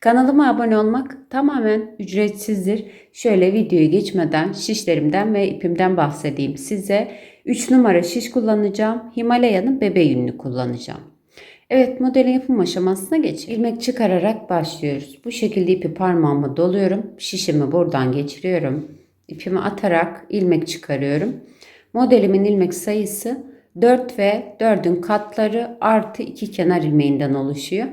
Kanalıma abone olmak tamamen ücretsizdir. Şöyle videoyu geçmeden şişlerimden ve ipimden bahsedeyim size. 3 numara şiş kullanacağım. Himalaya'nın bebe yününü kullanacağım. Evet modelin yapım aşamasına geç. İlmek çıkararak başlıyoruz. Bu şekilde ipi parmağıma doluyorum. Şişimi buradan geçiriyorum. İpimi atarak ilmek çıkarıyorum. Modelimin ilmek sayısı 4 ve 4'ün katları artı 2 kenar ilmeğinden oluşuyor.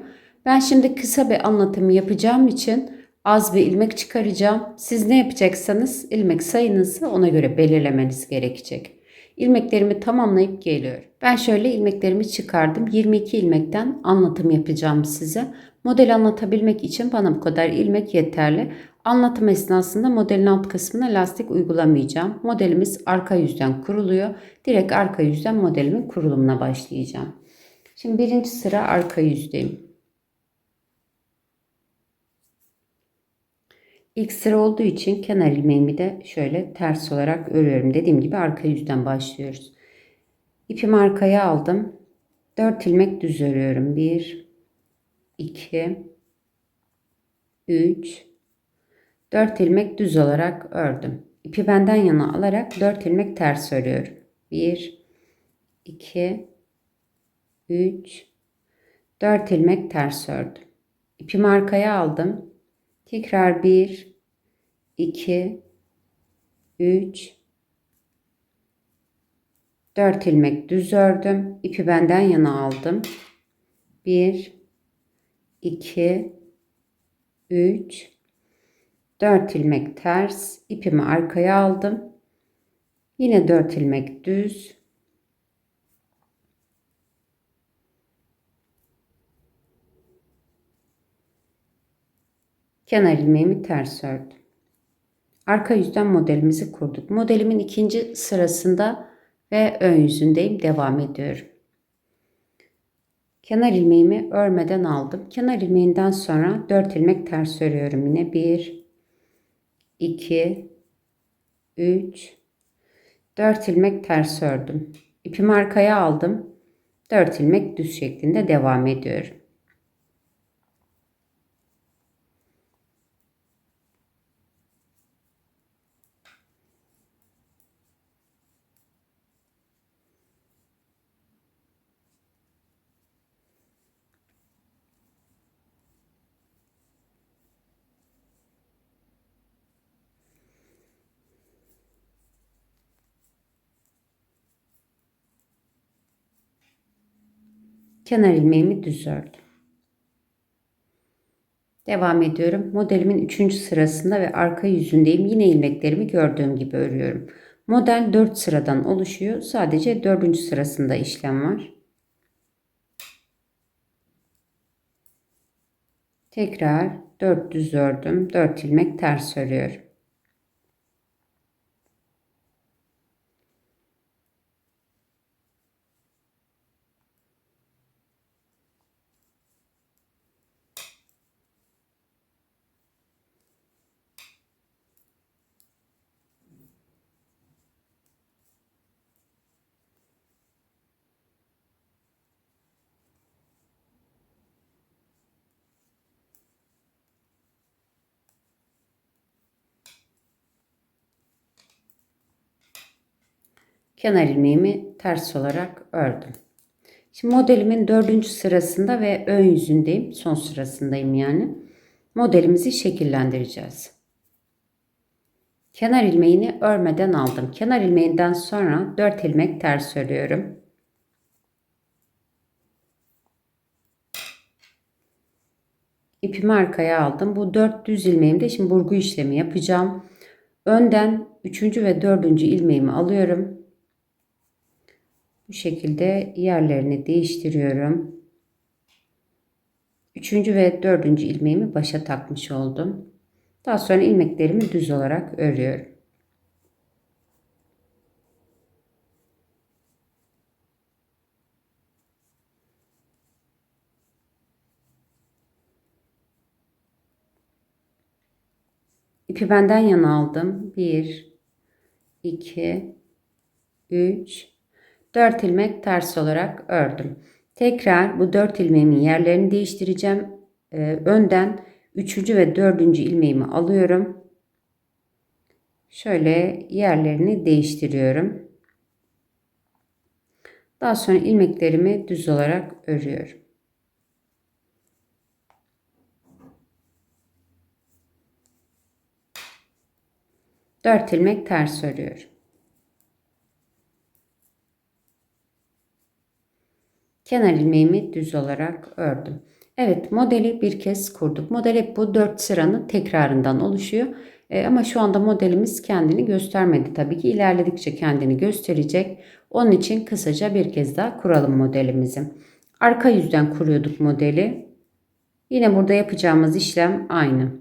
Ben şimdi kısa bir anlatım yapacağım için az bir ilmek çıkaracağım. Siz ne yapacaksanız ilmek sayınızı ona göre belirlemeniz gerekecek. İlmeklerimi tamamlayıp geliyorum. Ben şöyle ilmeklerimi çıkardım. 22 ilmekten anlatım yapacağım size. Model anlatabilmek için bana bu kadar ilmek yeterli. Anlatım esnasında modelin alt kısmına lastik uygulamayacağım. Modelimiz arka yüzden kuruluyor. Direkt arka yüzden modelimin kurulumuna başlayacağım. Şimdi birinci sıra arka yüzdeyim. İlk sıra olduğu için kenar ilmeğimi de şöyle ters olarak örüyorum. Dediğim gibi arka yüzden başlıyoruz. İpimi arkaya aldım. 4 ilmek düz örüyorum. 1 2 3 4 ilmek düz olarak ördüm. İpi benden yana alarak 4 ilmek ters örüyorum. 1 2 3 4 ilmek ters ördüm. İpimi arkaya aldım. Tekrar 1 2 3 4 ilmek düz ördüm. İpi benden yana aldım. 1 2 3 4 ilmek ters, ipimi arkaya aldım. Yine 4 ilmek düz. Kenar ilmeğimi ters ördüm. Arka yüzden modelimizi kurduk. Modelimin ikinci sırasında ve ön yüzündeyim. Devam ediyorum. Kenar ilmeğimi örmeden aldım. Kenar ilmeğinden sonra 4 ilmek ters örüyorum yine. 1 2 3 4 ilmek ters ördüm. İpimi arkaya aldım. 4 ilmek düz şeklinde devam ediyorum. Kenar ilmeğimi düz ördüm. Devam ediyorum. Modelimin 3. sırasında ve arka yüzündeyim. Yine ilmeklerimi gördüğüm gibi örüyorum. Model 4 sıradan oluşuyor. Sadece 4. sırasında işlem var. Tekrar 4 düz ördüm. 4 ilmek ters örüyorum. Kenar ilmeğimi ters olarak ördüm. Şimdi modelimin dördüncü sırasında ve ön yüzündeyim. Son sırasındayım yani. Modelimizi şekillendireceğiz. Kenar ilmeğini örmeden aldım. Kenar ilmeğinden sonra 4 ilmek ters örüyorum. İpimi arkaya aldım. Bu 4 düz ilmeğimde şimdi burgu işlemi yapacağım. Önden 3. ve 4. ilmeğimi alıyorum. Bu şekilde yerlerini değiştiriyorum. Üçüncü ve dördüncü ilmeğimi başa takmış oldum. Daha sonra ilmeklerimi düz olarak örüyorum. İpi benden yana aldım. 1, 2, 3, 4 ilmek ters olarak ördüm. Tekrar bu 4 ilmeğimin yerlerini değiştireceğim. Ee, önden 3. ve 4. ilmeğimi alıyorum. Şöyle yerlerini değiştiriyorum. Daha sonra ilmeklerimi düz olarak örüyorum. Dört ilmek ters örüyorum. Kenar ilmeğimi düz olarak ördüm. Evet modeli bir kez kurduk. Model hep bu 4 sıranın tekrarından oluşuyor. E, ama şu anda modelimiz kendini göstermedi. Tabii ki ilerledikçe kendini gösterecek. Onun için kısaca bir kez daha kuralım modelimizi. Arka yüzden kuruyorduk modeli. Yine burada yapacağımız işlem aynı.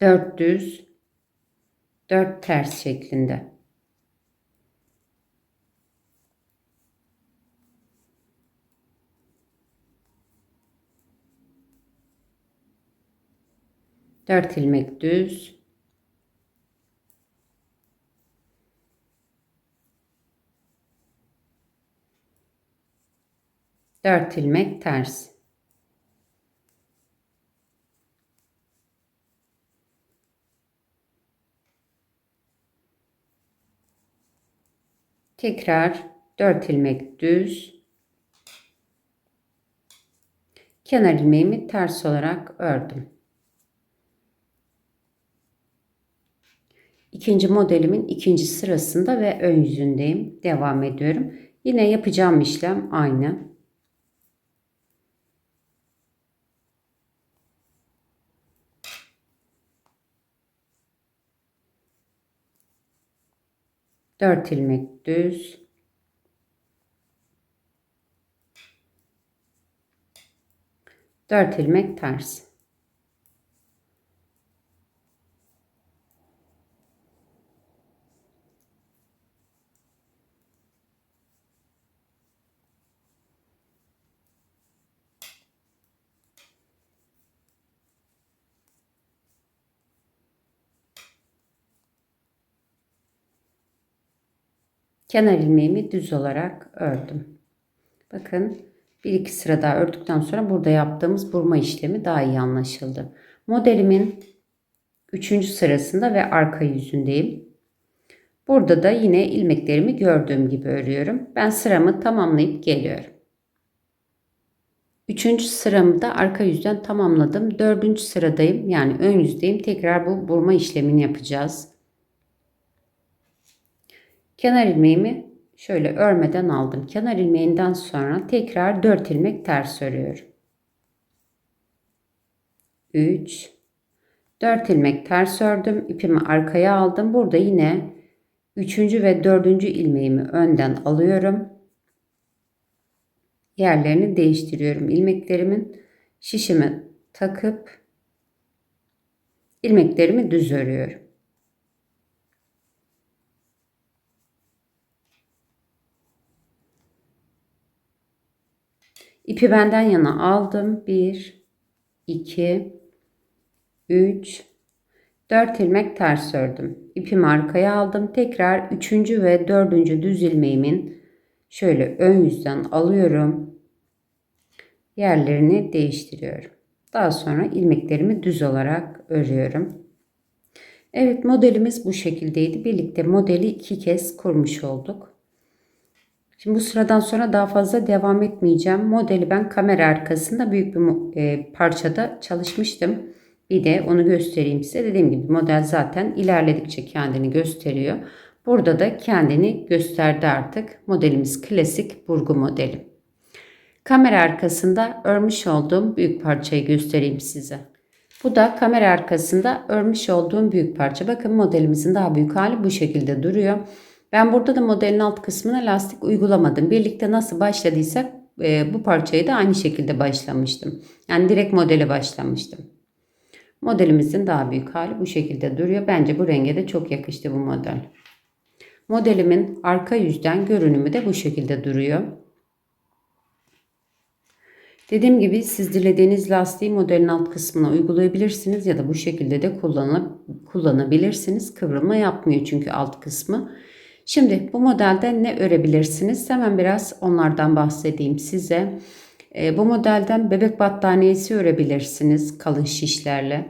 4 düz, 4 ters şeklinde. Dört ilmek düz. Dört ilmek ters. Tekrar 4 ilmek düz. Kenar ilmeğimi ters olarak ördüm. İkinci modelimin ikinci sırasında ve ön yüzündeyim. Devam ediyorum. Yine yapacağım işlem aynı. Dört ilmek düz. Dört ilmek ters. Kenar ilmeğimi düz olarak ördüm. Bakın bir iki sıra daha ördükten sonra burada yaptığımız burma işlemi daha iyi anlaşıldı. Modelimin 3. sırasında ve arka yüzündeyim. Burada da yine ilmeklerimi gördüğüm gibi örüyorum. Ben sıramı tamamlayıp geliyorum. Üçüncü sıramı da arka yüzden tamamladım. Dördüncü sıradayım yani ön yüzdeyim. Tekrar bu burma işlemini yapacağız. Kenar ilmeğimi şöyle örmeden aldım. Kenar ilmeğinden sonra tekrar 4 ilmek ters örüyorum. 3 4 ilmek ters ördüm. ipimi arkaya aldım. Burada yine 3. ve 4. ilmeğimi önden alıyorum. Yerlerini değiştiriyorum. ilmeklerimin şişimi takıp ilmeklerimi düz örüyorum. İpi benden yana aldım. 1, 2, 3, 4 ilmek ters ördüm. İpimi arkaya aldım. Tekrar 3. ve 4. düz ilmeğimin şöyle ön yüzden alıyorum. Yerlerini değiştiriyorum. Daha sonra ilmeklerimi düz olarak örüyorum. Evet modelimiz bu şekildeydi. Birlikte modeli iki kez kurmuş olduk. Şimdi bu sıradan sonra daha fazla devam etmeyeceğim. Modeli ben kamera arkasında büyük bir e, parçada çalışmıştım. Bir de onu göstereyim size. Dediğim gibi model zaten ilerledikçe kendini gösteriyor. Burada da kendini gösterdi artık. Modelimiz klasik burgu modeli. Kamera arkasında örmüş olduğum büyük parçayı göstereyim size. Bu da kamera arkasında örmüş olduğum büyük parça. Bakın modelimizin daha büyük hali bu şekilde duruyor. Ben burada da modelin alt kısmına lastik uygulamadım. Birlikte nasıl başladıysak e, bu parçayı da aynı şekilde başlamıştım. Yani direkt modele başlamıştım. Modelimizin daha büyük hali bu şekilde duruyor. Bence bu renge de çok yakıştı bu model. Modelimin arka yüzden görünümü de bu şekilde duruyor. Dediğim gibi siz dilediğiniz lastiği modelin alt kısmına uygulayabilirsiniz ya da bu şekilde de kullanabilirsiniz. Kıvrılma yapmıyor çünkü alt kısmı. Şimdi bu modelde ne örebilirsiniz? Hemen biraz onlardan bahsedeyim size. E, bu modelden bebek battaniyesi örebilirsiniz kalın şişlerle.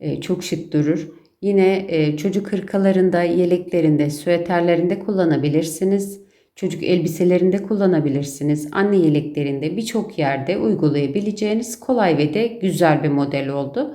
E, çok şık durur. Yine e, çocuk hırkalarında, yeleklerinde, süeterlerinde kullanabilirsiniz. Çocuk elbiselerinde kullanabilirsiniz. Anne yeleklerinde birçok yerde uygulayabileceğiniz kolay ve de güzel bir model oldu.